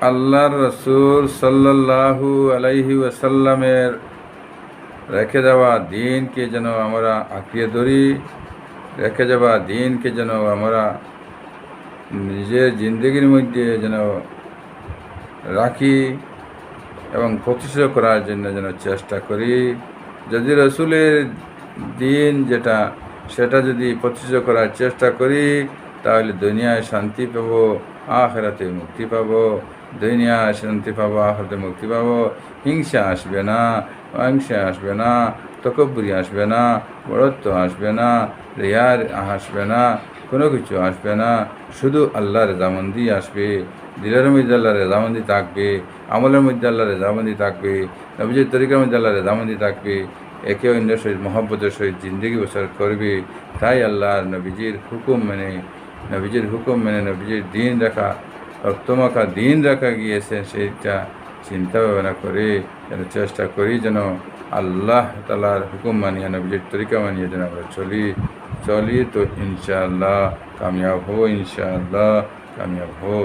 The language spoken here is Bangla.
আল্লাহর রসুল সাল্লাল্লাহু আলাইহি ওয়াসাল্লামের রেখে যাওয়া দিনকে যেন আমরা আঁকড়িয়ে ধরি, রেখে যাওয়া দিনকে যেন আমরা নিজের জিন্দগির মধ্যে যেন রাখি এবং প্রতিষ্ঠা করার জন্য যেন চেষ্টা করি। যদি রসুলের দিন যেটা, সেটা যদি প্রতিষ্ঠা করার চেষ্টা করি, তাহলে দুনিয়ায় শান্তি পাবো, আখেরাতে মুক্তি পাবো। দুনিয়ায় শান্তি পাবো, আখেরাতে মুক্তি পাবো। হিংসা আসবে না, অহিংসা আসবে না, তকব্বরি আসবে না, বড়ত্ব আসবে না, রেয়ার আসবে না, কোনো কিছু আসবে না। শুধু আল্লাহর রেজামন্দি আসবে, দিলের মধ্যে আল্লাহ রেজামন্দি থাকবে, আমলের মধ্যে আল্লাহ রেজামন্দি থাকবে, নবীজির তরিকার মধ্যে আল্লাহ রেজামন্দি থাকবে, একে অন্যের সহিত, মহব্বতের সহিত জিন্দগি বসর করবে। তাই আল্লাহর নবীজির হুকুম মেনে, নবীজির হুকুম মেনে নবীজির দিন রাখা রক্তমাখা দিন রাখা গিয়েছে সেইটা চিন্তা ভাবনা করে যেন চেষ্টা করি যেন আল্লাহ তালার হুকুম মানিয়ে, নবীজির তরিকা মানিয়ে যেন আমরা চলি। চলি তো ইনশাআল্লাহ, কামিয়াব হো ইনশাআল্লাহ, কামিয়াব হো